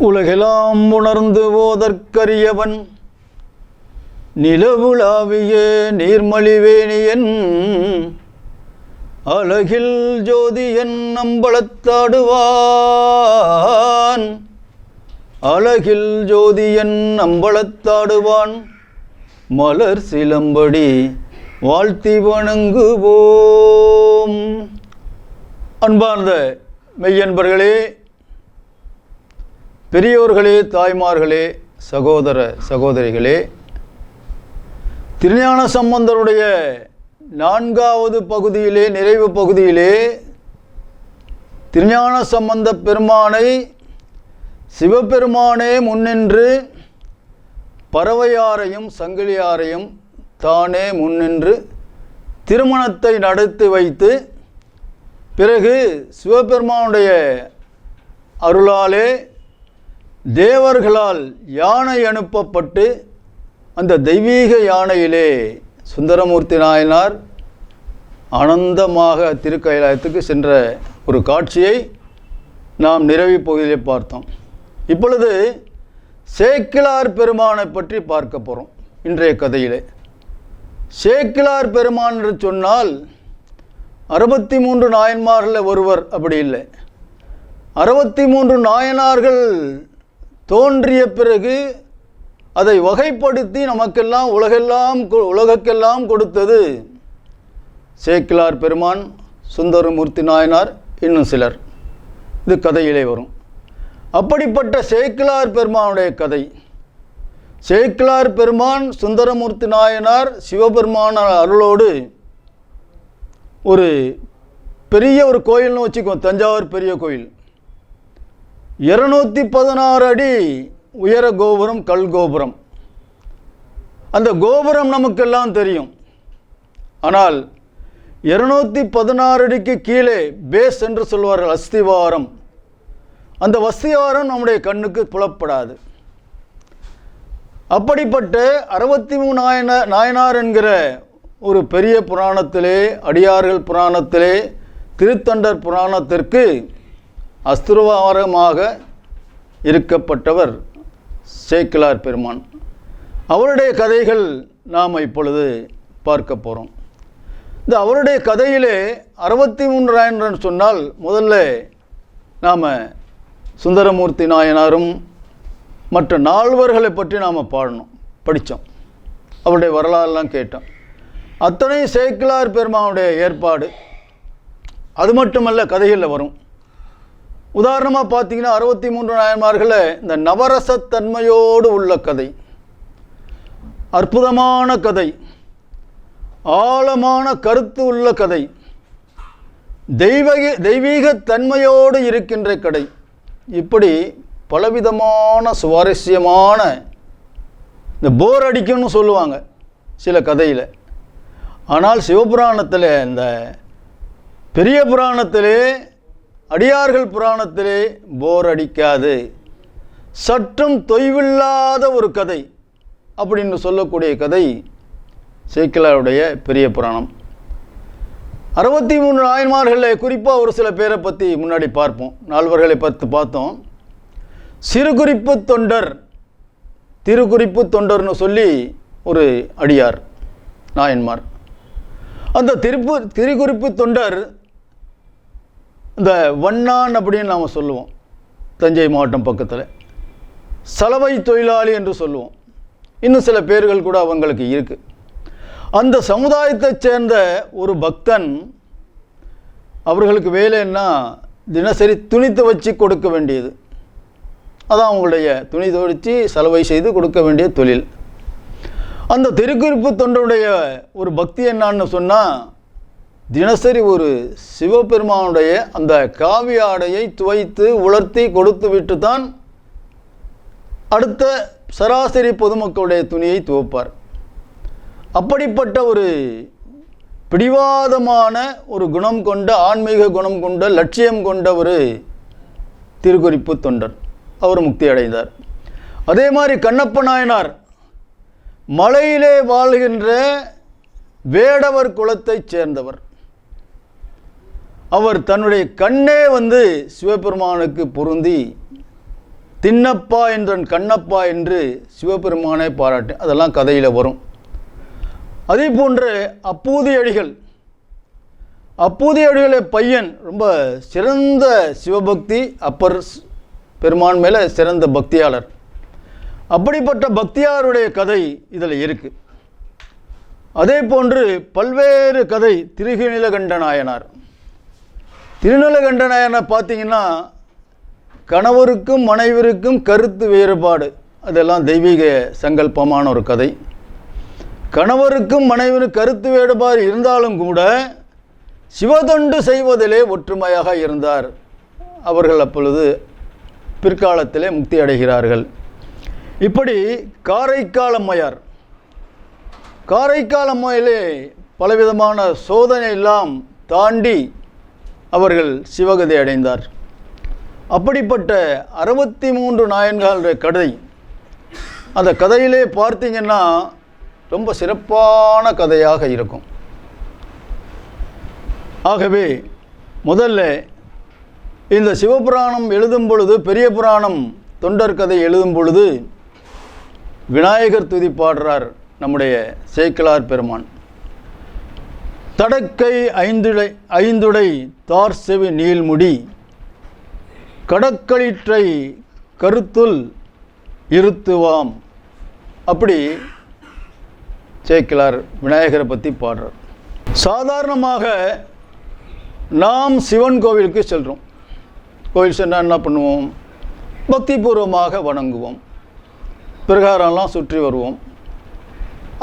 உலகெல்லாம் உணர்ந்து ஓதற்கரியவன். நிலவுலாவிய நீர்மலிவேணியன். அழகில் ஜோதியன் நம்பளத்தாடுவான் அழகில் ஜோதியன் நம்பளத்தாடுவான் மலர் சிலம்படி வாழ்த்தி வணங்குவோம். அன்பார்ந்த மெய்யன்பர்களே பெரியோர்களே தாய்மார்களே சகோதர சகோதரிகளே திருஞான சம்பந்தருடைய நான்காவது பகுதியிலே நிறைவு பகுதியிலே திருஞான சம்பந்த பெருமானை சிவபெருமானே முன்னின்று பறவையாரையும் சங்கிலியாரையும் தானே முன்னின்று திருமணத்தை நடத்தி வைத்து பிறகு சிவபெருமானுடைய அருளாலே தேவர்களால் யானை அனுப்பப்பட்டு அந்த தெய்வீக யானையிலே சுந்தரமூர்த்தி நாயனார் ஆனந்தமாக திருக்கைலாயத்துக்கு சென்ற ஒரு காட்சியை நாம் நிறவி பகுதியிலே பார்த்தோம். இப்பொழுது சேக்கிலார் பெருமானை பற்றி பார்க்க போகிறோம் இன்றைய கதையிலே. சேக்கிலார் பெருமான் என்று சொன்னால் அறுபத்தி மூன்று நாயன்மார்களில் ஒருவர் அப்படி இல்லை. அறுபத்தி மூன்று நாயனார்கள் தோன்றிய பிறகு அதை வகைப்படுத்தி நமக்கெல்லாம் உலகெல்லாம் கொ- உலகக்கெல்லாம் கொடுத்தது சேக்கிலார் பெருமான் சுந்தரமூர்த்தி நாயனார் இன்னும் சிலர். இது கதையிலே வரும். அப்படிப்பட்ட சேக்கிலார் பெருமானுடைய கதை. சேக்கிலார் பெருமான் சுந்தரமூர்த்தி நாயனார் சிவபெருமான அருளோடு ஒரு பெரிய ஒரு கோயில்னு வச்சுக்கோ தஞ்சாவூர் பெரிய கோயில். இருநூத்தி பதினாறு அடி உயர கோபுரம் கல் கோபுரம். அந்த கோபுரம் நமக்கெல்லாம் தெரியும். ஆனால் இருநூத்தி பதினாறு அடிக்கு கீழே பேஸ் என்று சொல்வார்கள் அஸ்திவாரம். அந்த வஸ்திவாரம் நம்முடைய கண்ணுக்கு புலப்படாது. அப்படிப்பட்ட அறுபத்தி மூணு நாயன நாயனார் என்கிற ஒரு பெரிய புராணத்திலே அடியார்கள் புராணத்திலே திருத்தண்டர் புராணத்திற்கு அஸ்திரவாரமாக இருக்கப்பட்டவர் சேக்கிலார் பெருமான். அவருடைய கதைகள் நாம் இப்பொழுது பார்க்க போகிறோம் இந்த அவருடைய கதையிலே அறுபத்தி மூன்று சொன்னால் முதல்ல நாம் சுந்தரமூர்த்தி நாயனாரும் மற்ற நால்வர்களை பற்றி நாம் பாடணும் படித்தோம் அவருடைய வரலாறுலாம் கேட்டோம். அத்தனை சேக்கிலார் பெருமானுடைய ஏற்பாடு அது மட்டுமல்ல கதைகளில் வரும். உதாரணமாக பார்த்தீங்கன்னா அறுபத்தி மூன்று நாயன்மார்களில் இந்த நவரசத்தன்மையோடு உள்ள கதை. அற்புதமான கதை. ஆழமான கருத்து உள்ள கதை. தெய்வீக தெய்வீக தன்மையோடு இருக்கின்ற கடை இப்படி பலவிதமான சுவாரஸ்யமான இந்த போர் அடிக்கும்னு சொல்லுவாங்க சில கதையில். ஆனால் சிவபுராணத்தில் இந்த பெரிய புராணத்திலே அடியார்கள் புராணத்திலே போர் அடிக்காது. சற்றும் தொய்வில்லாத ஒரு கதை அப்படின்னு சொல்லக்கூடிய கதை சேக்கிலாருடைய பெரிய புராணம். அறுபத்தி மூணு நாயன்மார்களில் குறிப்பாக ஒரு சில பேரை பற்றி முன்னாடி பார்ப்போம். நால்வர்களை பற்றி பார்த்தோம். சிறுகுறிப்பு தொண்டர் திருக்குறிப்பு தொண்டர்னு சொல்லி ஒரு அடியார் நாயன்மார். அந்த திருப்பு திருக்குறிப்பு தொண்டர் இந்த வண்ணான் அப்படின்னு நாம் சொல்லுவோம். தஞ்சை மாவட்டம் பக்கத்தில். சலவை தொழிலாளி என்று சொல்லுவோம். இன்னும் சில பேர்கள் கூட அவங்களுக்கு இருக்குது அந்த சமுதாயத்தைச் சேர்ந்த ஒரு பக்தன் அவர்களுக்கு வேலைன்னா தினசரி துணி துவைச்சி கொடுக்க வேண்டியது. அதான் அவங்களுடைய துணி துவைச்சி சலவை செய்து கொடுக்க வேண்டிய தொழில். அந்த திருக்குறிப்பு தொண்டருடைய ஒரு பக்தி என்னான்னு சொன்னால் தினசரி ஒரு சிவபெருமானுடைய அந்த காவி ஆடையை துவைத்து உலர்த்தி கொடுத்து விட்டு தான் அடுத்த சராசரி பொதுமக்களுடைய துணியை துவைப்பார். அப்படிப்பட்ட ஒரு பிடிவாதமான ஒரு குணம் கொண்ட ஆன்மீக குணம் கொண்ட லட்சியம் கொண்ட ஒரு திருக்குறிப்பு தொண்டர். அவர் முக்தி அடைந்தார். அதே மாதிரி கண்ணப்ப நாயனார் மலையிலே வாழ்கின்ற வேடவர் குலத்தைச் சேர்ந்தவர். அவர் தன்னுடைய கண்ணே வந்து சிவபெருமானுக்கு பொருந்தி தின்னப்பா என்றன் கண்ணப்பா என்று சிவபெருமானை பாராட்டு அதெல்லாம் கதையில் வரும். அதே போன்று அப்பூதி அடிகள் அப்பூதி அடிகளை பையன் ரொம்ப சிறந்த சிவபக்தி அப்பர் பெருமான் மேலே சிறந்த பக்தியாளர். அப்படிப்பட்ட பக்தியாருடைய கதை இதில் இருக்குது அதே போன்று பல்வேறு கதை திருகிநிலகண்ட நாயனார் திருநலகண்டனாயனை பார்த்தீங்கன்னா கணவருக்கும் மனைவருக்கும் கருத்து வேறுபாடு. அதெல்லாம் தெய்வீக சங்கல்பமான ஒரு கதை. கணவருக்கும் மனைவருக்கும் கருத்து வேறுபாடு இருந்தாலும் கூட சிவதொண்டு செய்வதிலே ஒற்றுமையாக இருந்தார். அவர்கள் அப்பொழுது பிற்காலத்திலே முக்தி அடைகிறார்கள். இப்படி காரைக்கால் அம்மையார் காரைக்கால் அம்மையிலே பலவிதமான சோதனை எல்லாம் தாண்டி அவர்கள் சிவகதி அடைந்தார். அப்படிப்பட்ட அறுபத்தி மூன்று நாயன்களுடைய கதை அந்த கதையிலே பார்த்தீங்கன்னா ரொம்ப சிறப்பான கதையாக இருக்கும். ஆகவே முதல்ல இந்த சிவபுராணம் எழுதும் பொழுது பெரிய புராணம் தொண்டர் கதை எழுதும் பொழுது விநாயகர் துதி பாடுறார் நம்முடைய சேக்கிலார் பெருமான். தடக்கை ஐந்துடை ஐந்துடை தார் செவி நீள்முடி. கடக்களிற்றை கருத்துள் இருத்துவாம். அப்படி சேக்கிலார் விநாயகரை பற்றி பாடுறார். சாதாரணமாக நாம் சிவன் கோவிலுக்கு செல்கிறோம் கோவில் சென்றால் என்ன பண்ணுவோம்? பக்திபூர்வமாக வணங்குவோம். பிரகாரம்லாம் சுற்றி வருவோம்.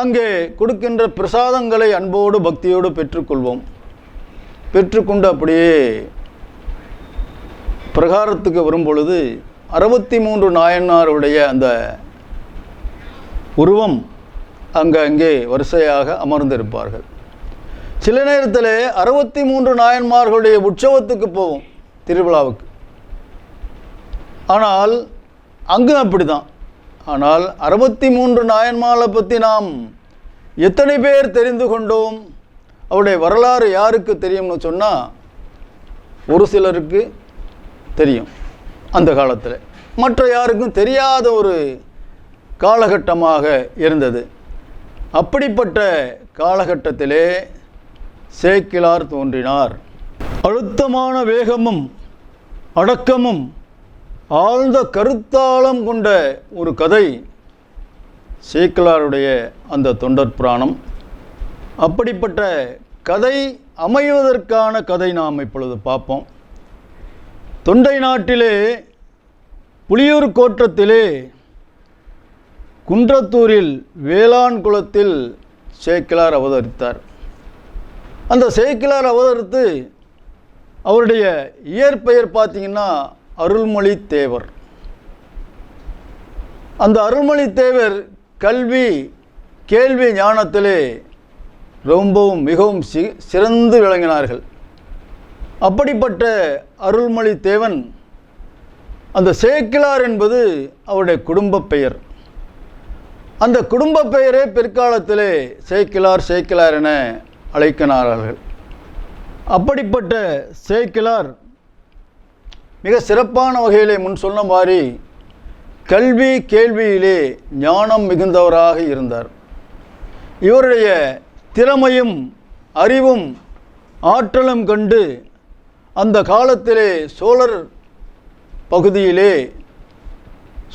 அங்கே கொடுக்கின்ற பிரசாதங்களை அன்போடு பக்தியோடு பெற்றுக்கொள்வோம். பெற்றுக்கொண்டு அப்படியே பிரகாரத்துக்கு வரும் பொழுது அறுபத்தி மூன்று நாயன்மாருடைய அந்த உருவம் அங்கே அங்கே வரிசையாக அமர்ந்திருப்பார்கள். சில நேரத்தில் அறுபத்தி மூன்று நாயன்மார்களுடைய உற்சவத்துக்கு போவோம் திருவிழாவுக்கு. ஆனால் அங்கும் அப்படி தான் ஆனால் அறுபத்தி மூன்று நாயன்மாலை பற்றி நாம் எத்தனை பேர் தெரிந்து கொண்டோம்? அவருடைய வரலாறு யாருக்கு தெரியும்னு சொன்னால் ஒரு சிலருக்கு தெரியும் அந்த காலத்தில். மற்ற யாருக்கும் தெரியாத ஒரு காலகட்டமாக இருந்தது. அப்படிப்பட்ட காலகட்டத்திலே சேக்கிலார் தோன்றினார். அழுத்தமான வேகமும் அடக்கமும் ஆழ்ந்த கருத்தாளம் கொண்ட ஒரு கதை சேக்கலாருடைய அந்த தொண்டர் புராணம். அப்படிப்பட்ட கதை அமைவதற்கான கதை நாம் இப்பொழுது பார்ப்போம். தொண்டை நாட்டிலே புலியூர் கோட்டத்திலே குன்றத்தூரில் வேளாண் குளத்தில் சேக்கிலார் அவதரித்தார். அந்த சேக்கிலார் அவதரித்து அவருடைய இயற்பெயர் பார்த்தீங்கன்னா அருள்மொழி தேவர் அந்த அருள்மொழி தேவர் கல்வி கேள்வி ஞானத்திலே ரொம்பவும் மிகவும் சி சிறந்து விளங்கினார்கள். அப்படிப்பட்ட அருள்மொழி தேவன் அந்த சேக்கிலார் என்பது அவருடைய குடும்ப பெயர். அந்த குடும்ப பெயரே பிற்காலத்திலே சேக்கிலார் சேக்கிலார் என அழைக்கினார்கள். அப்படிப்பட்ட சேக்கிலார் மிக சிறப்பான வகையிலே முன் சொன்ன மாதிரி கல்வி கேள்வியிலே ஞானம் மிகுந்தவராக இருந்தார். இவருடைய திறமையும் அறிவும் ஆற்றலும் கண்டு அந்த காலத்திலே சோழர் பகுதியிலே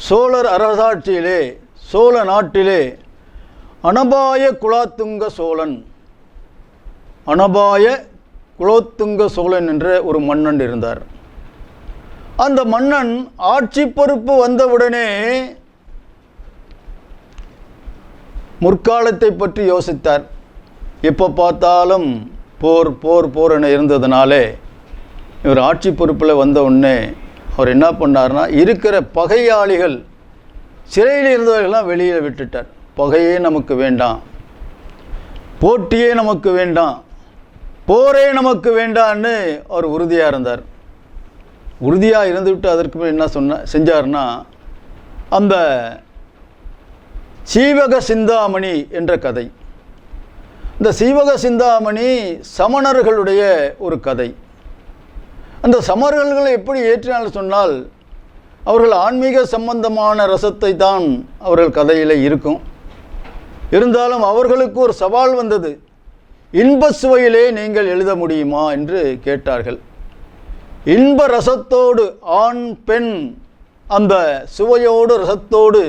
சோழர் அரசாட்சியிலே சோழ நாட்டிலே அனபாய குலாத்துங்க சோழன் அனபாய குலோத்துங்க சோழன் என்ற ஒரு மன்னன் இருந்தார். அந்த மன்னன் ஆட்சி பொறுப்பு வந்தவுடனே முற்காலத்தை பற்றி யோசித்தார். எப்போ பார்த்தாலும் போர் போர் போர் என இருந்ததுனாலே இவர் ஆட்சி பொறுப்பில் வந்த உடனே அவர் என்ன பண்ணார்னா இருக்கிற பகையாளிகள் சிறையில் இருந்தவர்கள்லாம் வெளியில் விட்டுட்டார். பகையே நமக்கு வேண்டாம். போட்டியே நமக்கு வேண்டாம். போரே நமக்கு வேண்டான்னு அவர் உறுதியாக இருந்தார். உறுதியாக இருந்துவிட்டு அதற்கு மேல் என்ன சொன்ன செஞ்சார்னா அந்த சீவக சிந்தாமணி என்ற கதை. இந்த சீவக சிந்தாமணி சமணர்களுடைய ஒரு கதை. அந்த சமணர்களை எப்படி ஏற்றினால் சொன்னால் அவர்கள் ஆன்மீக சம்பந்தமான ரசத்தை தான் அவர்கள் கதையில் இருக்கும். இருந்தாலும் அவர்களுக்கு ஒரு சவால் வந்தது. இன்ப சுவையிலே நீங்கள் எழுத முடியுமா என்று கேட்டார்கள். இன்ப ரசத்தோடு ஆண் பெண் அந்த சுவையோடு ரசத்தோடு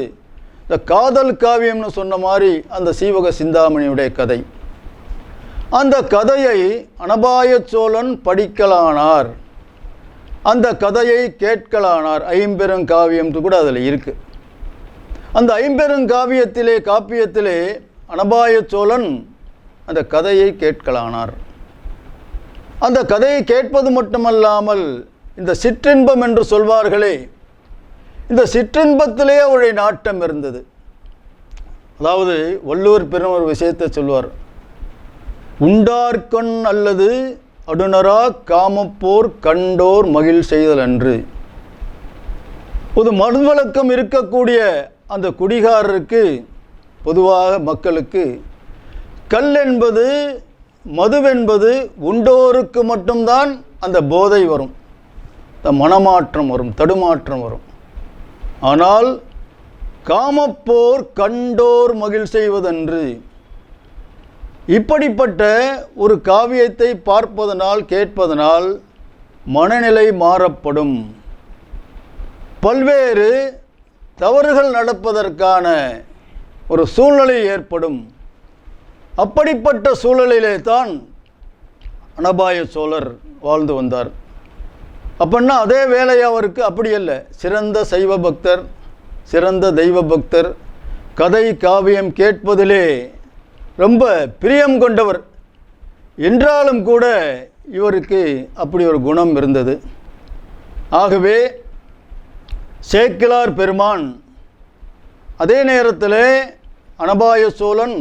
இந்த காதல் காவியம்னு சொன்ன மாதிரி அந்த சீவக சிந்தாமணியுடைய கதை. அந்த கதையை அனபாய சோழன் படிக்கலானார். அந்த கதையை கேட்கலானார். ஐம்பெருங்காவியம் கூட அதில் இருக்குது அந்த ஐம்பெருங்காவியத்திலே காப்பியத்திலே அனபாய சோழன் அந்த கதையை கேட்கலானார். அந்த கதையை கேட்பது மட்டுமல்லாமல் இந்த சிற்றின்பம் என்று சொல்வார்களே இந்த சிற்றின்பத்திலே அவருடைய நாட்டம் இருந்தது. அதாவது வள்ளுவர் பெரும் ஒரு விஷயத்தை சொல்வார். உண்டார்கண் அல்லது அடுனரா காமப்போர் கண்டோர் மகிழ் செய்தல் அன்று. ஒரு மறுவழக்கம் இருக்கக்கூடிய அந்த குடிகாரருக்கு பொதுவாக மக்களுக்கு கல் என்பது மதுவென்பது உண்டோருக்கு மட்டும்தான் அந்த போதை வரும். இந்த மனமாற்றம் வரும் தடுமாற்றம் வரும். ஆனால் காமப்போர் கண்டோர் மகிழ் செய்வதன்று. இப்படிப்பட்ட ஒரு காவியத்தை பார்ப்பதனால் கேட்பதனால் மனநிலை மாறப்படும். பல்வேறு தவறுகள் நடப்பதற்கான ஒரு சூழ்நிலை ஏற்படும். அப்படிப்பட்ட சூழலிலே தான் அனபாய சோழர் வாழ்ந்து வந்தார். அப்படின்னா அதே வேலை அவருக்கு அப்படி அல்ல. சிறந்த சைவ பக்தர் சிறந்த தெய்வ பக்தர் கதை காவியம் கேட்பதிலே ரொம்ப பிரியம் கொண்டவர். என்றாலும் கூட இவருக்கு அப்படி ஒரு குணம் இருந்தது. ஆகவே சேக்கிலார் பெருமான் அதே நேரத்தில் அனபாய சோழன்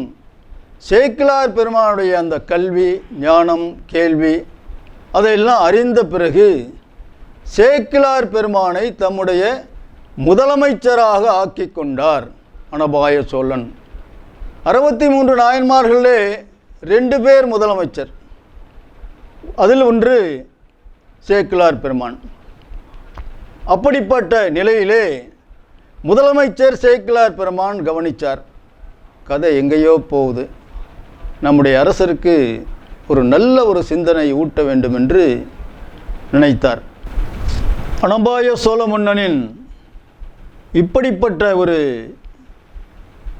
சேக்கிலார் பெருமானுடைய அந்த கல்வி ஞானம் கேள்வி அதையெல்லாம் அறிந்த பிறகு சேக்கிலார் பெருமானை தம்முடைய முதலமைச்சராக ஆக்கிக் கொண்டார். அனபாய சோழன். அறுபத்தி மூன்று நாயன்மார்களே ரெண்டு பேர் முதலமைச்சர். அதில் ஒன்று சேக்கிலார் பெருமான். அப்படிப்பட்ட நிலையிலே முதலமைச்சர் சேக்கிலார் பெருமான் கவனித்தார் கதை எங்கேயோ போகுது. நம்முடைய அரசருக்கு ஒரு நல்ல ஒரு சிந்தனை ஊட்ட வேண்டும் என்று நினைத்தார். அனபாய சோழ மன்னனின் இப்படிப்பட்ட ஒரு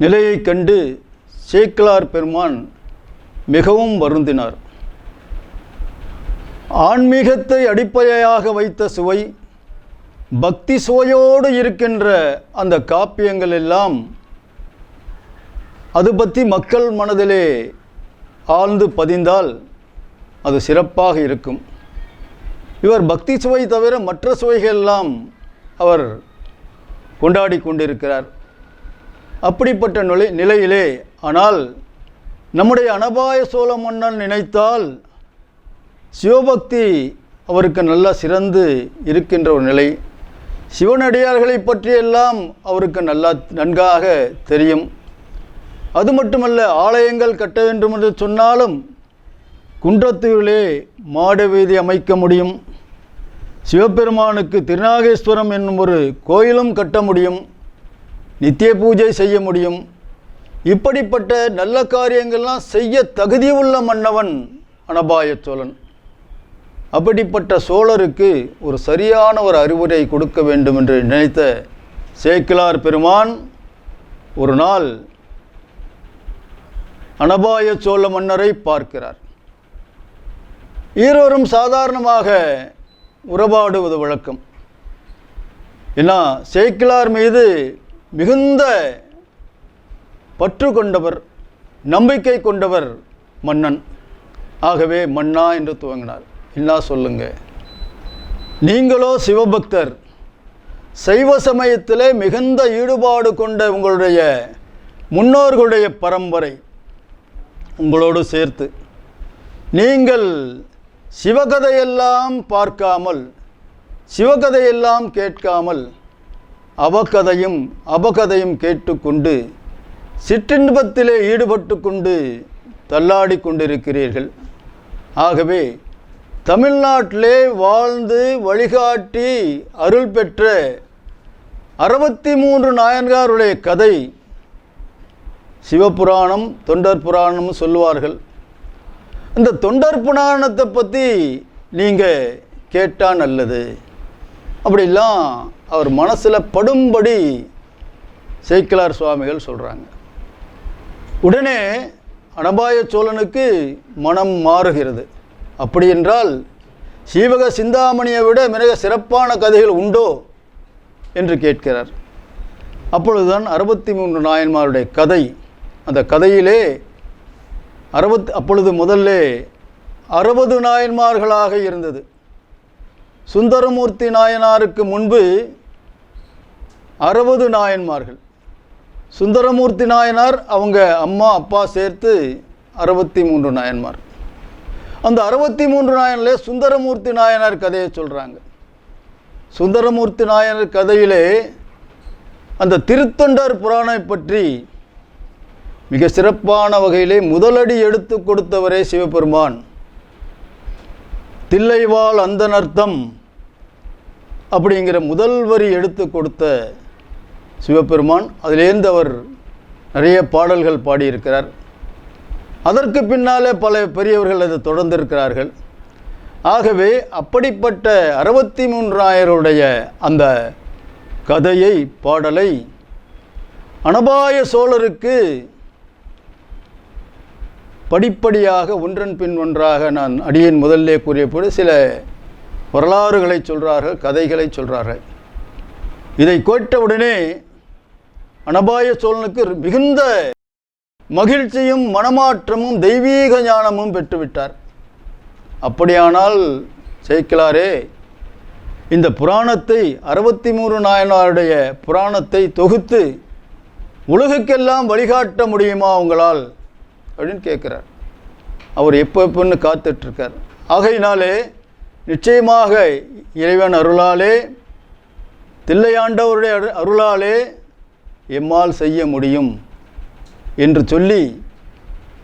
நிலையை கண்டு சேக்கிலார் பெருமான் மிகவும் வருந்தினார். ஆன்மீகத்தை அடிப்படையாக வைத்த சுவை பக்தி சுவையோடு இருக்கின்ற அந்த காப்பியங்கள் எல்லாம் அது பற்றி மக்கள் மனதிலே ஆழ்ந்து பதிந்தால் அது சிறப்பாக இருக்கும். இவர் பக்தி சுவை தவிர மற்ற சுவைகள் எல்லாம் அவர் கொண்டாடி கொண்டிருக்கிறார். அப்படிப்பட்ட நிலை நிலையிலே ஆனால் நம்முடைய அனபாய சோழ மன்னன் நினைத்தால் சிவபக்தி அவருக்கு நல்லா சிறந்து இருக்கின்ற ஒரு நிலை. சிவனடியார்களை பற்றியெல்லாம் அவருக்கு நல்லா நன்காக தெரியும். அது மட்டுமல்ல ஆலயங்கள் கட்ட வேண்டும் என்று சொன்னாலும் குன்றத்தூரிலே மாட வீதி அமைக்க முடியும். சிவபெருமானுக்கு திருநாகேஸ்வரம் என்னும் ஒரு கோயிலும் கட்ட முடியும். நித்திய பூஜை செய்ய முடியும். இப்படிப்பட்ட நல்ல காரியங்கள்லாம் செய்ய தகுதி உள்ள மன்னவன் அனபாய சோழன். அப்படிப்பட்ட சோழருக்கு ஒரு சரியான ஒரு அறிவுரை கொடுக்க வேண்டும் என்று நினைத்த சேக்கிலார் பெருமான் ஒரு நாள் அனபாய சோழ மன்னரை பார்க்கிறார். இருவரும் சாதாரணமாக உறவாடுவது வழக்கம். ஏன்னா சேக்கிலார் மீது மிகுந்த பற்று கொண்டவர் நம்பிக்கை கொண்டவர் மன்னன். ஆகவே மன்னா என்று துவங்கினார். என்ன சொல்லுங்க. நீங்களோ சிவபக்தர் சைவ சமயத்திலே மிகுந்த ஈடுபாடு கொண்ட உங்களுடைய முன்னோர்களுடைய பரம்பரை உங்களோடு சேர்த்து. நீங்கள் சிவகதையெல்லாம் பார்க்காமல் சிவகதையெல்லாம் கேட்காமல் அவகதையும் அபகதையும் கேட்டுக்கொண்டு சிற்றின்பத்திலே ஈடுபட்டு கொண்டு தள்ளாடி கொண்டிருக்கிறீர்கள். ஆகவே தமிழ்நாட்டிலே வாழ்ந்து வழிகாட்டி அருள் பெற்ற அறுபத்தி மூன்று நாயன்காருடைய கதை சிவபுராணம் தொண்டர் புராணம்னு சொல்லுவார்கள். இந்த தொண்டர் புராணத்தை பற்றி நீங்கள் கேட்டால் நல்லது. அப்படிலாம் அவர் மனசில் படும்படி சேக்கிலார் சுவாமிகள் சொல்கிறாங்க உடனே அனபாய சோழனுக்கு மனம் மாறுகிறது. அப்படி என்றால் சீவக சிந்தாமணியை விட மிக சிறப்பான கதைகள் உண்டோ என்று கேட்கிறார். அப்பொழுதுதான் அறுபத்தி மூன்று நாயன்மாருடைய கதை அந்த கதையிலே அறுபத் அப்பொழுது முதல்ல அறுபது நாயன்மார்களாக இருந்தது. சுந்தரமூர்த்தி நாயனாருக்கு முன்பு அறுபது நாயன்மார்கள். சுந்தரமூர்த்தி நாயனார் அவங்க அம்மா அப்பா சேர்த்து அறுபத்தி மூன்று நாயன்மார். அந்த அறுபத்தி மூன்று நாயனிலே சுந்தரமூர்த்தி நாயனார் கதையை சொல்கிறாங்க சுந்தரமூர்த்தி நாயனர் கதையிலே அந்த திருத்தொண்டர் புராணை பற்றி மிக சிறப்பான வகையிலே முதலடி எடுத்து கொடுத்தவரே சிவபெருமான். தில்லைவாள் அந்தனர்த்தம் அப்படிங்கிற முதல் வரி எடுத்து கொடுத்த சிவபெருமான் அதிலேருந்து அவர் நிறைய பாடல்கள் பாடியிருக்கிறார். அதற்கு பின்னாலே பல பெரியவர்கள் அதை தொடர்ந்திருக்கிறார்கள். ஆகவே அப்படிப்பட்ட அறுபத்தி மூன்றாயருடைய அந்த கதையை பாடலை அனபாய சோழருக்கு படிப்படியாக ஒன்றன் பின் ஒன்றாக நான் அடியின் முதல்லே கூறியபோது சில வரலாறுகளை சொல்கிறார்கள் கதைகளை சொல்கிறார்கள் இதை கேட்டவுடனே அனபாய சோழனுக்கு மிகுந்த மகிழ்ச்சியும் மனமாற்றமும் தெய்வீக ஞானமும் பெற்றுவிட்டார். அப்படியானால் சேக்கிலாரே இந்த புராணத்தை அறுபத்தி மூணு நாயனாருடைய புராணத்தை தொகுத்து உலகுக்கெல்லாம் வழிகாட்ட முடியுமா உங்களால்? அப்படின்னு கேட்குறார். அவர் எப்போ எப்போன்னு காத்துட்ருக்கார். ஆகையினாலே நிச்சயமாக இறைவன் அருளாலே தில்லையாண்டவருடைய அரு- அருளாலே எம்மால் செய்ய முடியும் என்று சொல்லி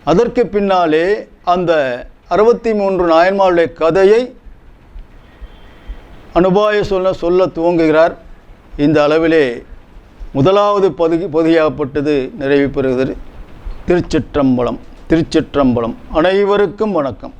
அதற்கு பின்னாலே அந்த அறுபத்தி மூன்று நாயன்மாருடைய கதையை அனுபாய சொல்ல சொல்ல துவங்குகிறார். இந்த அளவிலே முதலாவது பகுதி பகுதியாகப்பட்டது நிறைவு பெறுகிறது. திருச்சிற்றம்பலம் திருச்சிற்றம்பலம். அனைவருக்கும் வணக்கம்.